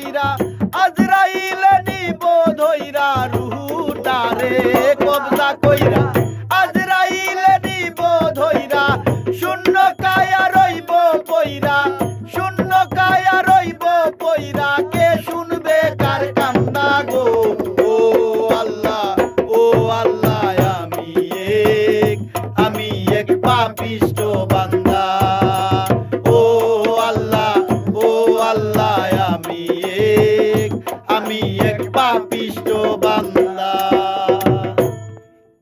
কইরা আজরাইল নিব ধইরা রুহুটারে কবজা কইরা। আজরাইল নিব ধইরা, শূন্য কায়া রইব পইরা, শূন্য কায়া রইব পইরা, কে শুনবে কার কান্না গো? ও আল্লাহ ও আল্লাহ, আমি এক আমি এক পাপিষ্ট বান্দা। এক পাপিষ্ট বান্দা।